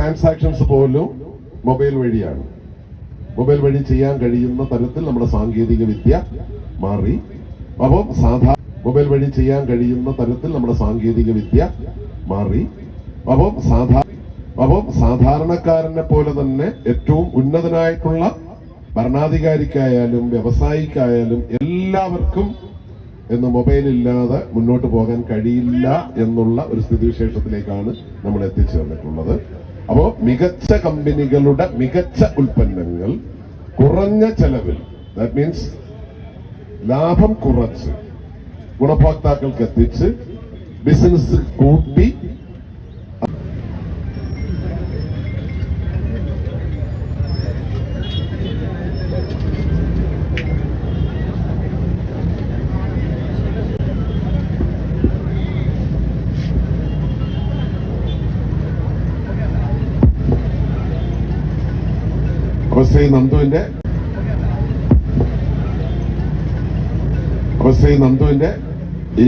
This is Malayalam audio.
ട്രാൻസാക്ഷൻസ് പോലും മൊബൈൽ വഴിയാണ്. മൊബൈൽ വഴി ചെയ്യാൻ കഴിയുന്ന തരത്തിൽ നമ്മുടെ സാങ്കേതിക വിദ്യ മാറി. അപ്പോൾ സാധാ മൊബൈൽ വഴി ചെയ്യാൻ കഴിയുന്ന തരത്തിൽ നമ്മുടെ സാങ്കേതിക വിദ്യ മാറി. അപ്പോൾ സാധാ അപ്പോൾ സാധാരണക്കാരനെ പോലെ തന്നെ ഏറ്റവും ഉന്നതനായിട്ടുള്ള ഭരണാധികാരിക്കായാലും വ്യവസായിക്കായാലും എല്ലാവർക്കും എന്ന് മൊബൈൽ ഇല്ലാതെ മുന്നോട്ട് പോകാൻ കഴിയില്ല എന്നുള്ള ഒരു സ്ഥിതിവിശേഷത്തിലേക്കാണ് നമ്മൾ എത്തിച്ചേർന്നിട്ടുള്ളത് അപ്പോ മികച്ച കമ്പനികളുടെ മികച്ച ഉൽപ്പന്നങ്ങൾ കുറഞ്ഞ ചെലവിൽ ദാറ്റ് മീൻസ് ലാഭം കുറച്ച് ഗുണഭോക്താക്കൾക്ക് എത്തിച്ച് ബിസിനസ് കൂട്ടി അപ്പൊ ശ്രീ നന്ദുവിന്റെ അപ്പൊ നന്ദുവിന്റെ ഈ